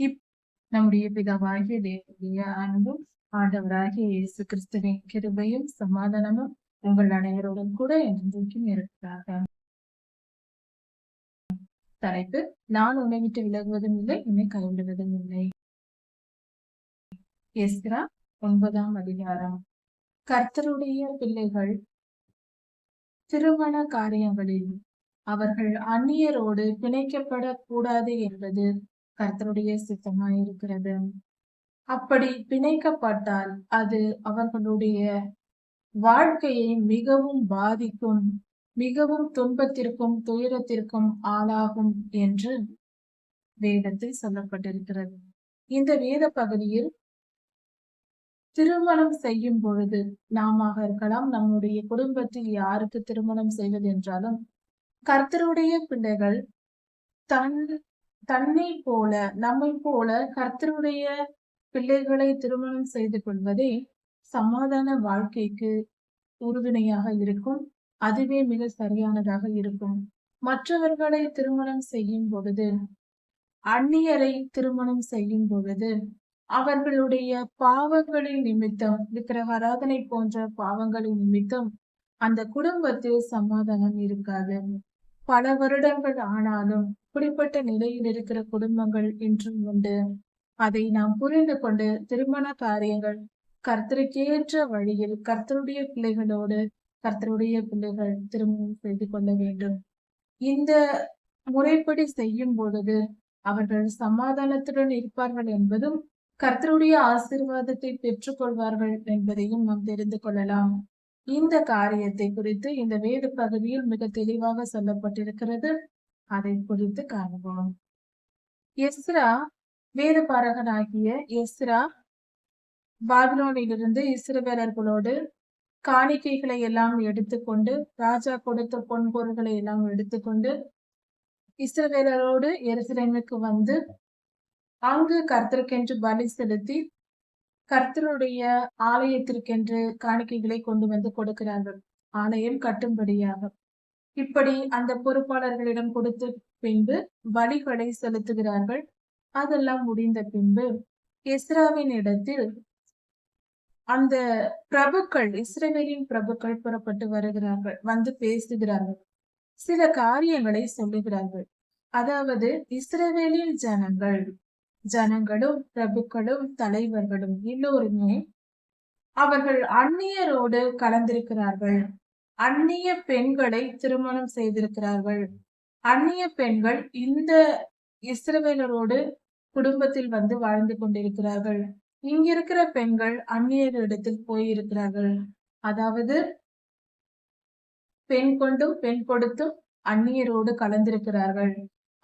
இப் நம்முடைய பிதாவாகிய தேவனுடைய அன்பும் ஆண்டவராகிய இயேசு கிறிஸ்துவின் கிருபையும் சமாதானமும் உங்கள் அனைவருடன் கூட என்றைக்கும் இருக்கிறார்கள் தலைப்பு நான் உன்னை விட்டு விலகுவதும் இல்லை என்னை கைவிடுவதும் இல்லை. எஸ்ரா ஒன்பதாம் அதிகாரம். கர்த்தருடைய பிள்ளைகள் திருமண காரியங்களில் அவர்கள் அந்நியரோடு பிணைக்கப்படக்கூடாது என்பது கர்த்தருடைய சித்தமாயிருக்கிறது அப்படி பிணைக்கப்பட்டால் அது அவர்களுடைய வாழ்க்கையை மிகவும் பாதிக்கும் மிகவும் துன்பத்திற்கும் துயரத்திற்கும் ஆளாகும் என்று வேதத்தில் சொல்லப்பட்டிருக்கிறது. இந்த வேத பகுதியில் திருமணம் செய்யும் பொழுது நாம இருக்கலாம் நம்முடைய குடும்பத்தில் யாருக்கு திருமணம் செய்வது என்றாலும் கர்த்தருடைய பிள்ளைகள் தன் தன்னை போல நம்மை போல கர்த்தருடைய பிள்ளைகளை திருமணம் செய்து கொள்வதே சமாதான வாழ்க்கைக்கு உறுதுணையாக இருக்கும். அதுவே மிக சரியானதாக இருக்கும். மற்றவர்களை திருமணம் செய்யும் பொழுது அந்நியரை திருமணம் செய்யும் பொழுது அவர்களுடைய பாவங்களின் நிமித்தம் விக்கிரகாராதனை போன்ற பாவங்களின் நிமித்தம் அந்த குடும்பத்தில் சமாதானம் இருக்காது. பல வருடங்கள் ஆனாலும் இப்படிப்பட்ட நிலையில் இருக்கிற குடும்பங்கள் இன்றும் உண்டு. அதை நாம் புரிந்து கொண்டு திருமண காரியங்கள் கர்த்தருக்கேற்ற வழியில் கர்த்தருடைய பிள்ளைகளோடு கர்த்தருடைய பிள்ளைகள் திருமணம் செய்து கொள்ள வேண்டும். இந்த முறைப்படி செய்யும் பொழுது அவர்கள் சமாதானத்துடன் இருப்பார்கள் என்பதும் கர்த்தருடைய ஆசீர்வாதத்தை பெற்றுக்கொள்வார்கள் என்பதையும் நாம் தெரிந்து கொள்ளலாம். இந்த காரியத்தை குறித்து இந்த வேத பகுதியில் மிக தெளிவாக சொல்லப்பட்டிருக்கிறது. அதை குறித்து காண்போம் எஸ்ரா வேதபாரகனாகிய எஸ்ரா பாபிலோனிலிருந்து இஸ்ரவேலர்களோடு காணிக்கைகளை எல்லாம் எடுத்துக்கொண்டு ராஜா கொடுத்த பொன் பொருள்களை எல்லாம் எடுத்துக்கொண்டு இஸ்ரவேலரோடு எருசலேமுக்கு வந்து அங்கு கர்த்தருக்கென்று பலி செலுத்தி கர்த்தருடைய ஆலயத்திற்கென்று காணிக்கைகளை கொண்டு வந்து கொடுக்கிறார்கள். ஆலயம் கட்டும்படியாக. இப்படி அந்த பொறுப்பாளர்களிடம் கொடுத்த பின்பு வழிகளை செலுத்துகிறார்கள். அதெல்லாம் முடிந்த பின்பு இஸ்ராவின் இடத்தில் அந்த பிரபுக்கள் இஸ்ரேலின் பிரபுக்கள் புறப்பட்டு வருகிறார்கள் வந்து பேசுகிறார்கள் சில காரியங்களை சொல்லுகிறார்கள். அதாவது இஸ்ரேவேலின் ஜனங்கள் ஜனங்களும் பிரபுக்களும் தலைவர்களும் எல்லோருமே அவர்கள் அந்நியரோடு கலந்திருக்கிறார்கள். அந்நிய பெண்களை திருமணம் செய்திருக்கிறார்கள். அந்நிய பெண்கள் இந்த இஸ்ரவேலரோடு குடும்பத்தில் வந்து வாழ்ந்து கொண்டிருக்கிறார்கள். இங்கிருக்கிற பெண்கள் அந்நியரிடத்தில் போயிருக்கிறார்கள். அதாவது பெண் கொண்டும் பெண் கொடுத்தும் அந்நியரோடு கலந்திருக்கிறார்கள்.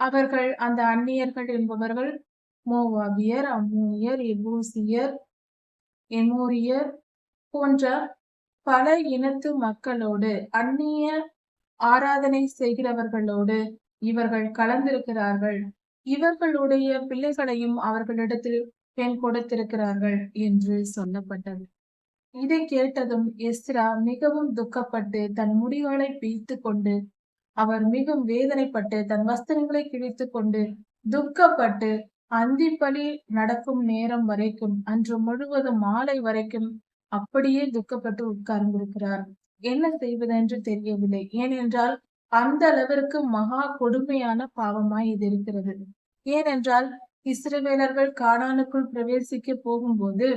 அவர்கள் அந்த அந்நியர்கள் என்பவர்கள் மோவாபியர் அம்மூனியர் எபூசியர் எமோரியர் போன்ற பல இனத்து மக்களோடு அந்நிய ஆராதனை செய்கிறவர்களோடு இவர்கள் கலந்திருக்கிறார்கள். இவர்களுடைய பிள்ளைகளையும் அவர்களிடத்தில் பெண் கொடுத்திருக்கிறார்கள் என்று சொல்லப்பட்டது. இதை கேட்டதும் எஸ்ரா மிகவும் துக்கப்பட்டு தன் முடிகளை பிய்த்து கொண்டு அவர் மிகவும் வேதனைப்பட்டு தன் வஸ்திரங்களை கிழித்து கொண்டு துக்கப்பட்டு அந்திப்பலி நடக்கும் நேரம் வரைக்கும் அன்று முழுவதும் மாலை வரைக்கும் அப்படியே துக்கப்பட்டு உட்கார்ந்திருக்கிறார். என்ன செய்வதென்று தெரியவில்லை. ஏனென்றால் அந்த அளவிற்கு மகா கொடுமையான பாவமாய் இது இருக்கிறது. ஏனென்றால் இஸ்ரவேலர்கள் காடானுக்குள் பிரவேசிக்க போகும்போது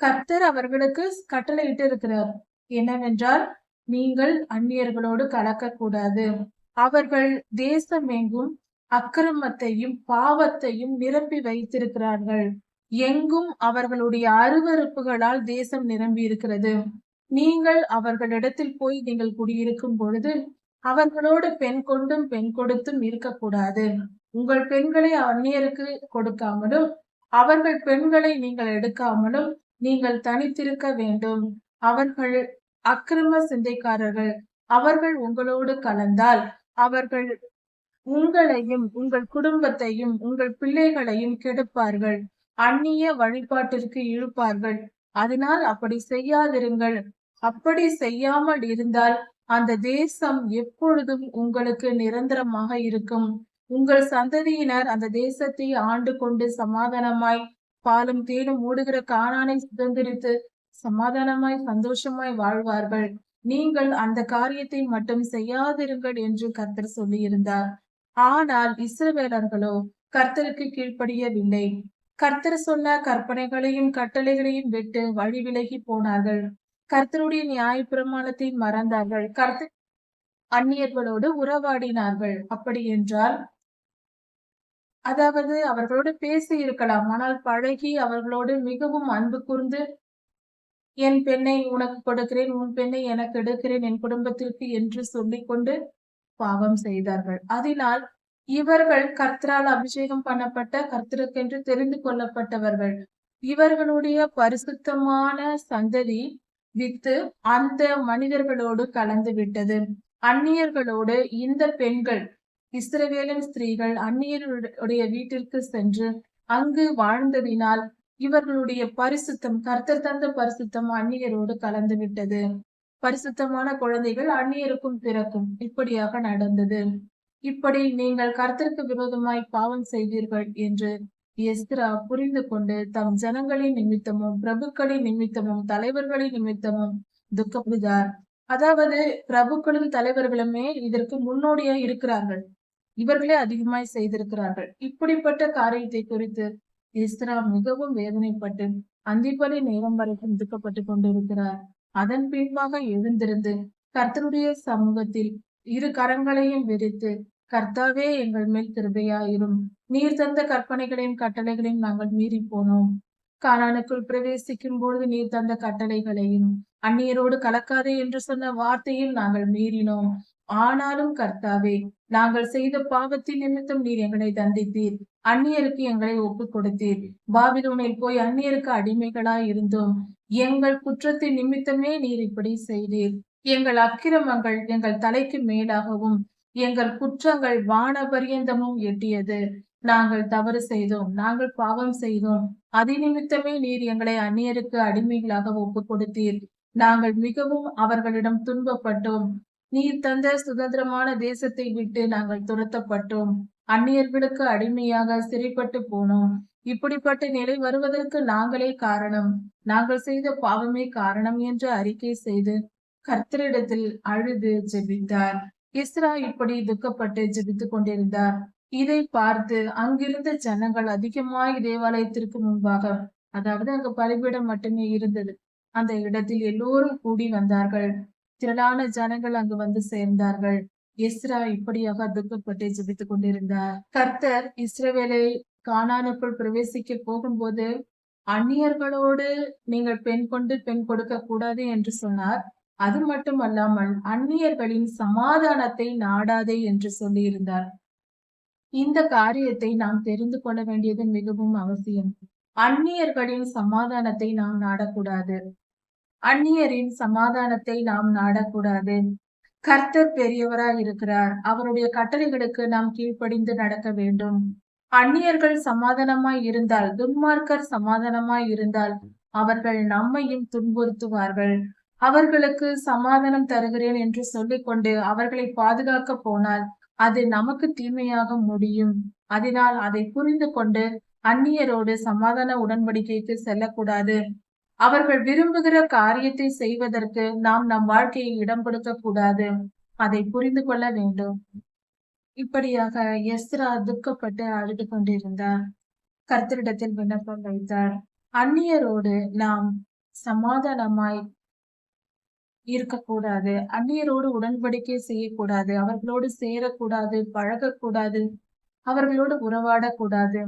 கர்த்தர் அவர்களுக்கு கட்டளையிட்டு இருக்கிறார் என்னவென்றால் நீங்கள் அந்நியர்களோடு கலக்கக்கூடாது. அவர்கள் தேசம் எங்கும் அக்கிரமத்தையும் பாவத்தையும் நிரப்பி வைத்திருக்கிறார்கள். எங்கும் அவர்களுடைய அருவறுப்புகளால் தேசம் நிரம்பி இருக்கிறது. நீங்கள் அவர்களிடத்தில் போய் நீங்கள் குடியிருக்கும் பொழுது அவர்களோடு பெண் கொண்டும் பெண் கொடுத்தும் இருக்கக்கூடாது. உங்கள் பெண்களை அந்நியருக்கு கொடுக்காமலும் அவர்கள் பெண்களை நீங்கள் எடுக்காமலும் நீங்கள் தனித்திருக்க வேண்டும். அவர்கள் அக்கிரம சிந்தைக்காரர்கள். அவர்கள் உங்களோடு கலந்தால் அவர்கள் உங்களையும் உங்கள் குடும்பத்தையும் உங்கள் பிள்ளைகளையும் கெடுப்பார்கள். அந்நிய வழிபாட்டிற்கு இழுப்பார்கள். அதனால் அப்படி செய்யாதிருங்கள். அப்படி செய்யாமல் இருந்தால் அந்த தேசம் எப்பொழுதும் உங்களுக்கு நிரந்தரமாக இருக்கும். உங்கள் சந்ததியினர் அந்த தேசத்தை ஆண்டு கொண்டு சமாதானமாய் பாலும் தேனும் ஓடுகிற காணானை சுதந்திரித்து சமாதானமாய் சந்தோஷமாய் வாழ்வார்கள். நீங்கள் அந்த காரியத்தை மட்டும் செய்யாதிருங்கள் என்று கர்த்தர் சொல்லியிருந்தார். ஆனால் இஸ்ரவேலர்களோ கர்த்தருக்கு கீழ்ப்படியவில்லை. கர்த்தர் சொன்ன கற்பனைகளையும் கட்டளைகளையும் விட்டு வழி விலகி போனார்கள். கர்த்தருடைய நியாய பிரமாணத்தை மறந்தார்கள். கர்த்தர் அந்நியர்களோடு உறவாடினார்கள். அப்படி என்றால் அதாவது அவர்களோடு பேசி இருக்கலாம். ஆனால் பழகி அவர்களோடு மிகவும் அன்பு கூர்ந்து என் பெண்ணை உனக்கு கொடுக்கிறேன் உன் பெண்ணை எனக்கு எடுக்கிறேன் என் குடும்பத்திற்கு என்று சொல்லிக்கொண்டு பாவம் செய்தார்கள். அதனால் இவர்கள் கர்த்தரால் அபிஷேகம் பண்ணப்பட்ட கர்த்தருக்கென்று தெரிந்து கொள்ளப்பட்டவர்கள். இவர்களுடைய பரிசுத்தமான சந்ததி வித்து அந்த மனிதர்களோடு கலந்து விட்டது. அந்நியர்களோடு இந்த பெண்கள் இஸ்ரவேலின் ஸ்திரீகள் அந்நியருடைய வீட்டிற்கு சென்று அங்கு வாழ்ந்ததினால் இவர்களுடைய பரிசுத்தம் கர்த்தர் தந்த பரிசுத்தம் அந்நியரோடு கலந்து விட்டது. பரிசுத்தமான குழந்தைகள் அந்நியருக்கும் பிறக்கும் இப்படியாக நடந்தது. இப்படி நீங்கள் கர்த்தருக்கு விரோதமாய் பாவம் செய்தீர்கள் என்று எஸ்திரா புரிந்து கொண்டு தம் ஜனங்களின் நிமித்தமும் பிரபுக்களின் நிமித்தமும் தலைவர்களின் நிமித்தமும் துக்கப்படுகிறார். அதாவது பிரபுக்களும் தலைவர்களுமே இதற்கு முன்னோடியா இருக்கிறார்கள். இவர்களே அதிகமாய் செய்திருக்கிறார்கள். இப்படிப்பட்ட காரியத்தை குறித்து எஸ்திரா மிகவும் வேதனைப்பட்டு அந்திப்பலி நேரம் வரைக்கும் துக்கப்பட்டு கொண்டிருக்கிறார். அதன் பின்பாக எழுந்திருந்து கர்த்தருடைய சமூகத்தில் இரு கரங்களையும் விரித்து கர்த்தாவே எங்கள் மேல் கிருபையாயிரும். நீர் தந்த கற்பனைகளையும் கட்டளைகளையும் நாங்கள் மீறி போனோம் கானானுக்குள் பிரவேசிக்கும் பொழுது நீர் தந்த கட்டளைகளையும் அந்நியரோடு கலக்காதே என்று சொன்ன வார்த்தையில் நாங்கள் மீறினோம். ஆனாலும் கர்த்தாவே நாங்கள் செய்த பாவத்தின் நிமித்தம் நீர் எங்களை தண்டித்தீர் அந்நியருக்கு எங்களை ஒப்புக் கொடுத்தீர் பாபிலோனில் போய் அந்நியருக்கு அடிமைகளாய் இருந்தோம். எங்கள் குற்றத்தின் நிமித்தமே நீர் இப்படி செய்தீர். எங்கள் அக்கிரமங்கள் எங்கள் தலைக்கு மேலாகவும் எங்கள் குற்றங்கள் வான பரியந்தமும் எட்டியது. நாங்கள் தவறு செய்தோம். நாங்கள் பாவம் செய்தோம். அதி நிமித்தமே நீர் எங்களை அந்நியருக்கு அடிமைகளாக ஒப்பு கொடுத்தீர் நாங்கள் மிகவும் அவர்களிடம் துன்பப்பட்டோம். நீர் தந்த சுதந்திரமான தேசத்தை விட்டு நாங்கள் துரத்தப்பட்டோம். அந்நியர்களுக்கு அடிமையாக சிறைப்பட்டு போனோம். இப்படிப்பட்ட நிலை வருவதற்கு நாங்களே காரணம். நாங்கள் செய்த பாவமே காரணம் என்று அறிக்கை செய்து கர்த்தரிடத்தில் அழுது ஜெபித்தார். இஸ்ரா இப்படி துக்கப்பட்டு ஜெபித்துக் கொண்டிருந்தார். இதை பார்த்து அங்கிருந்த ஜனங்கள் அதிகமாய் தேவாலயத்திற்கு முன்பாக அதாவது அங்கு பலிபீடம் மட்டுமே இருந்தது. அந்த இடத்தில் எல்லோரும் கூடி வந்தார்கள். திரளான ஜனங்கள் அங்கு வந்து சேர்ந்தார்கள். இஸ்ரா இப்படியாக துக்கப்பட்டு ஜெபித்துக் கொண்டிருந்தார். கர்த்தர் இஸ்ரவேலை காணானுக்குள் பிரவேசிக்க போகும்போது அந்நியர்களோடு நீங்கள் பெண் கொண்டு பெண் கொடுக்க கூடாது என்று சொன்னார். அது மட்டுமல்லாமல் அந்நியர்களின் சமாதானத்தை நாடாதே என்று சொல்லியிருந்தார். இந்த காரியத்தை நாம் தெரிந்து கொள்ள வேண்டியது மிகவும் அவசியம். அந்நியர்களின் சமாதானத்தை நாம் நாடக்கூடாது. அந்நியரின் சமாதானத்தை நாம் நாடக்கூடாது. கர்த்தர் பெரியவராய் இருக்கிறார். அவருடைய கட்டளைகளுக்கு நாம் கீழ்ப்படிந்து நடக்க வேண்டும். அந்நியர்கள் சமாதானமாய் இருந்தால் துன்மார்க்கர் சமாதானமாய் இருந்தால் அவர்கள் நம்மையும் துன்புறுத்துவார்கள். அவர்களுக்கு சமாதானம் தருகிறேன் என்று சொல்லிக்கொண்டு அவர்களை பாதுகாக்க போனால் அது நமக்கு தீமையாக முடியும். அதனால் அதை புரிந்து கொண்டு அந்நியரோடு சமாதான உடன்படிக்கைக்கு செல்லக்கூடாது. அவர்கள் விரும்புகிற காரியத்தை செய்வதற்கு நாம் நம் வாழ்க்கையை இடம் கொடுக்க கூடாது. அதை புரிந்து கொள்ள வேண்டும். இப்படியாக எஸ்ரா துக்கப்பட்டு அழுது கொண்டிருந்தார். கர்த்தரிடத்தில் விண்ணப்பம் வைத்தார். அந்நியரோடு நாம் சமாதானமாய் இருக்கக்கூடாது. அந்நியரோடு உடன்படிக்கை செய்யக்கூடாது. அவர்களோடு சேரக்கூடாது பழகக்கூடாது அவர்களோடு உறவாடக்கூடாது.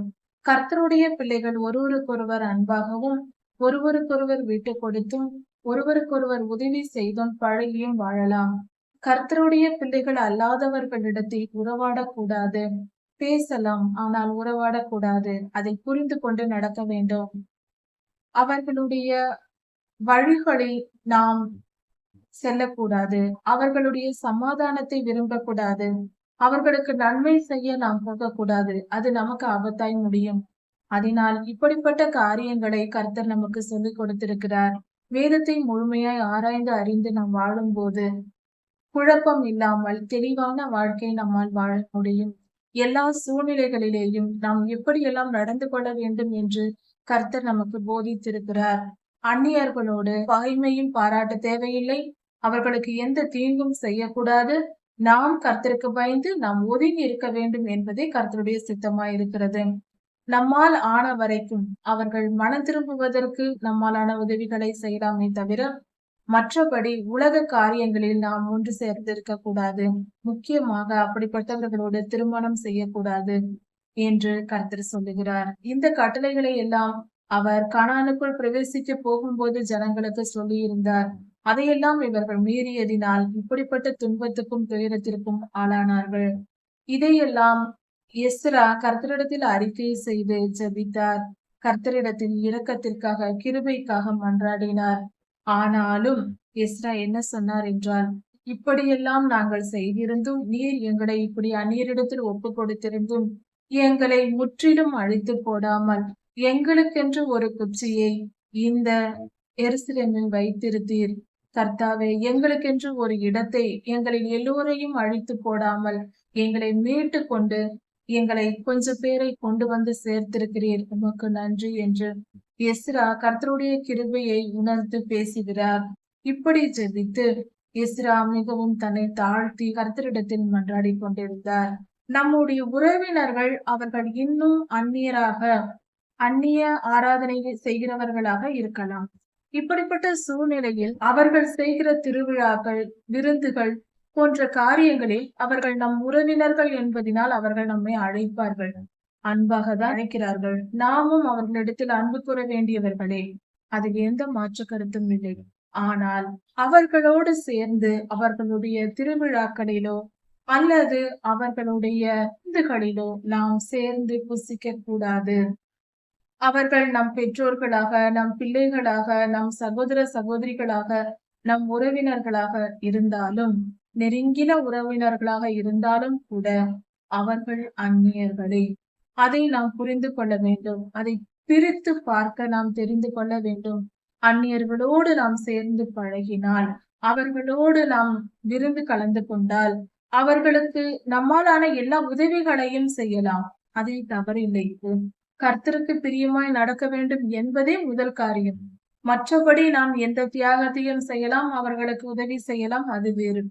கர்த்தருடைய பிள்ளைகள் ஒருவருக்கொருவர் அன்பாகவும் ஒருவருக்கொருவர் விட்டு கொடுத்தும் ஒருவருக்கொருவர் உதவி செய்தும் பழகியும் வாழலாம். கர்த்தருடைய பிள்ளைகள் அல்லாதவர்களிடத்தில் உறவாடக்கூடாது. பேசலாம் ஆனால் உறவாடக்கூடாது. அதை புரிந்து கொண்டு நடக்க வேண்டும். அவர்களுடைய வழிகளில் நாம் செல்லக்கூடாது. அவர்களுடைய சமாதானத்தை விரும்பக்கூடாது. அவர்களுக்கு நன்மை செய்ய நாம் போகக்கூடாது. அது நமக்கு ஆபத்தாய் முடியும். அதனால் இப்படிப்பட்ட காரியங்களை கர்த்தர் நமக்கு சொல்லிக் கொடுத்திருக்கிறார். வேதத்தை முழுமையாய் ஆராய்ந்து அறிந்து நாம் வாழும்போது குழப்பம் இல்லாமல் தெளிவான வாழ்க்கை நம்மால் வாழ முடியும். எல்லா சூழ்நிலைகளிலேயும் நாம் எப்படியெல்லாம் நடந்து கொள்ள வேண்டும் என்று கர்த்தர் நமக்கு போதித்திருக்கிறார். அந்நியர்களோடு பகைமையும் பாராட்ட தேவையில்லை. அவர்களுக்கு எந்த தீங்கும் செய்யக்கூடாது. நாம் கர்த்தருக்கு பயந்து நாம் ஒதுங்கி இருக்க வேண்டும் என்பதே கர்த்தருடைய சித்தமாய் இருக்கிறது நம்மால் ஆன வரைக்கும் அவர்கள் மனம் திரும்புவதற்கு நம்மாலான உதவிகளை செய்யலாமே தவிர மற்றபடி உலக காரியங்களில் நாம் ஒன்று சேர்ந்திருக்க கூடாது முக்கியமாக அப்படிப்பட்டவர்களோடு திருமணம் செய்யக்கூடாது என்று கர்த்தர் சொல்லுகிறார். இந்த கட்டளைகளை எல்லாம் அவர் கணானுக்குள் பிரவேசிக்க போகும்போது ஜனங்களுக்கு சொல்லி இருந்தார் அதையெல்லாம் இவர்கள் மீறியதினால் இப்படிப்பட்ட துன்பத்துக்கும் துயரத்திற்கும் ஆளானார்கள். இதையெல்லாம் எஸ்ரா கர்த்தரிடத்தில் அறிக்கை செய்து ஜபித்தார். கர்த்தரிடத்தில் இரக்கத்திற்காக கிருபைக்காக மன்றாடினார். ஆனாலும் எஸ்ரா என்ன சொன்னார் என்றால் இப்படியெல்லாம் நாங்கள் செய்திருந்தும் நீர் எங்களை இப்படி அந்நீரிடத்தில் ஒப்பு கொடுத்திருந்தும் எங்களை முற்றிலும் அழித்து போடாமல் எங்களுக்கென்று ஒரு குச்சியை இந்த எருசலேமில் வைத்திருத்தீர். கர்த்தாவே எங்களுக்கென்று ஒரு இடத்தை எங்களில் எல்லோரையும் அழித்து போடாமல் எங்களை மீட்டு கொண்டு எங்களை கொஞ்ச பேரை கொண்டு வந்து சேர்த்திருக்கிறீர். உமக்கு நன்றி என்று எஸ்ரா கர்த்தருடைய கிருபையை உணர்ந்து பேசுகிறார். இப்படி ஜெபித்து எஸ்ரா மிகவும் தன்னை தாழ்த்தி கர்த்தரிடத்தில் மன்றாடி கொண்டிருந்தார். நம்முடைய உறவினர்கள் அவர்கள் இன்னும் அந்நியராக அந்நிய ஆராதனை செய்கிறவர்களாக இருக்கலாம். இப்படிப்பட்ட சூழ்நிலையில் அவர்கள் செய்கிற திருவிழாக்கள் விருந்துகள் போன்ற காரியங்களில் அவர்கள் நம் உறவினர்கள் என்பதினால் அவர்கள் நம்மை அழைப்பார்கள். அன்பாக தான் அழைக்கிறார்கள். நாமும் அவர்களிடத்தில் அன்பு கூற வேண்டியவர்களே அதில் எந்த மாற்று கருத்தும் இல்லை. ஆனால் அவர்களோடு சேர்ந்து அவர்களுடைய திருவிழாக்களிலோ அல்லது அவர்களுடைய விருந்துகளிலோ நாம் சேர்ந்து புசிக்க கூடாது. அவர்கள் நம் பெற்றோர்களாக நம் பிள்ளைகளாக நம் சகோதர சகோதரிகளாக நம் உறவினர்களாக இருந்தாலும் நெருங்கின உறவினர்களாக இருந்தாலும் கூட அவர்கள் அந்நியர்களே. அதை நாம் புரிந்து கொள்ள வேண்டும். அதை பிரித்து பார்க்க நாம் தெரிந்து கொள்ள வேண்டும். அந்நியர்களோடு நாம் சேர்ந்து பழகினால் அவர்களோடு நாம் விருந்து கலந்து கொண்டால் அவர்களுக்கு நம்மாலான எல்லா உதவிகளையும் செய்யலாம். அதில் தவறில்லை. கர்த்தருக்கு பிரியமாய் நடக்க வேண்டும் என்பதே முதல் காரியம். மற்றபடி நாம் எந்த தியாகத்தையும் செய்யலாம் அவர்களுக்கு உதவி செய்யலாம் அது வேறு.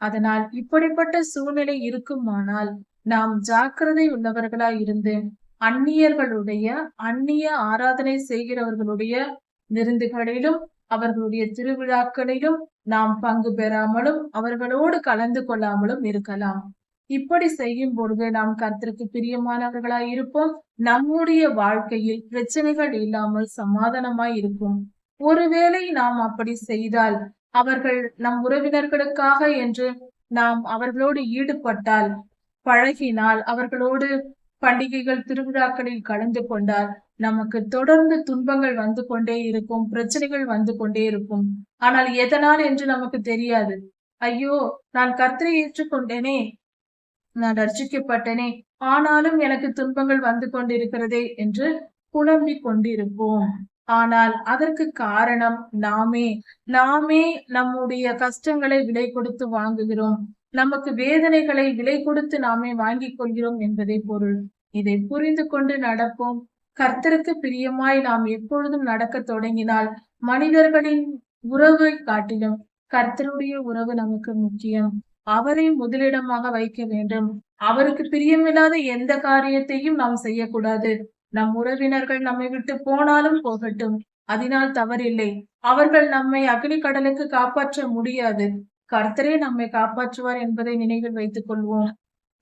அதனால் இப்படிப்பட்ட சூழ்நிலை இருக்குமானால் நாம் ஜாக்கிரதை உள்ளவர்களாய் இருந்து அந்நியர்களுடைய அந்நிய ஆராதனை செய்கிறவர்களுடைய விருந்துகளிலும் அவர்களுடைய திருவிழாக்களிலும் நாம் பங்கு பெறாமலும் அவர்களோடு கலந்து கொள்ளாமலும் இருக்கலாம். இப்படி செய்யும் பொழுது நாம் கர்த்தருக்கு பிரியமானவர்களாய் இருப்போம். நம்முடைய வாழ்க்கையில் பிரச்சனைகள் இல்லாமல் சமாதானமாய் இருக்கும். ஒருவேளை நாம் அப்படி செய்தால் அவர்கள் நம் உறவினர்களுக்காக என்று நாம் அவர்களோடு ஈடுபட்டால் பழகினால் அவர்களோடு பண்டிகைகள் திருவிழாக்களில் கலந்து கொண்டால் நமக்கு தொடர்ந்து துன்பங்கள் வந்து கொண்டே இருக்கும் பிரச்சனைகள் வந்து கொண்டே இருக்கும். ஆனால் எதனால் என்று நமக்கு தெரியாது. ஐயோ நான் கர்த்தரை ஏற்றுக்கொண்டேனே நான் ரட்சிக்கப்பட்டனே ஆனாலும் எனக்கு துன்பங்கள் வந்து கொண்டிருக்கிறதே என்று புலம்பிக் கொண்டிருப்போம். ஆனால் அதற்கு காரணம் நாமே. நாமே நம்முடைய கஷ்டங்களை விலை கொடுத்து வாங்குகிறோம். நமக்கு வேதனைகளை விலை கொடுத்து நாமே வாங்கிக் கொள்கிறோம் என்பதை பொருள். இதை புரிந்து கொண்டு நடப்போம். கர்த்தருக்கு பிரியமாய் நாம் எப்பொழுதும் நடக்க தொடங்கினால் மனிதர்களின் உறவை காட்டிலும் கர்த்தருடைய உறவு நமக்கு முக்கியம். அவரை முதலிடமாக வைக்க வேண்டும். அவருக்கு பிரியமில்லாத எந்த காரியத்தையும் நாம் செய்யக்கூடாது. நம் உறவினர்கள் நம்மை விட்டு போனாலும் போகட்டும். அதனால் தவறில்லை. அவர்கள் நம்மை அக்னி கடலுக்கு காப்பாற்ற முடியாது. கர்த்தரே நம்மை காப்பாற்றுவார் என்பதை நினைவில் வைத்துக் கொள்வோம்.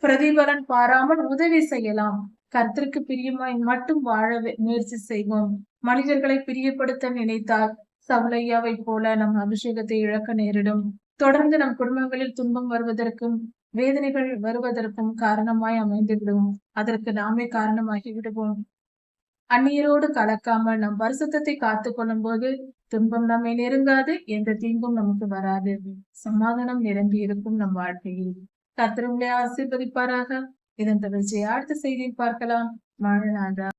பிரதிபலன் பாராமல் உதவி செய்யலாம். கர்த்தருக்கு பிரியமாய் மட்டும் வாழ முயற்சி செய்வோம். மனிதர்களை பிரியப்படுத்த நினைத்தால் சவலையாவை போல நம் அபிஷேகத்தை இழக்க நேரிடும். தொடர்ந்து நம் குடும்பங்களில் துன்பம் வருவதற்கும் வேதனைகள் வருவதற்கும் காரணமாய் அமைந்து விடுவோம் அதற்கு நாமே காரணமாகி விடுவோம் அந்நியரோடு கலக்காமல் நம் பரிசுத்தத்தை காத்து கொள்ளும் போது துன்பம் நம்மை நெருங்காது எந்த தீங்கும் நமக்கு வராது. சமாதானம் நிரம்பி இருக்கும் நம் வாழ்க்கையில். கத்திரங்களை ஆசீர்வதிப்பாராக. இதன் தொடர்ச்சியை அடுத்த செய்தியில் பார்க்கலாம். மாழநாதா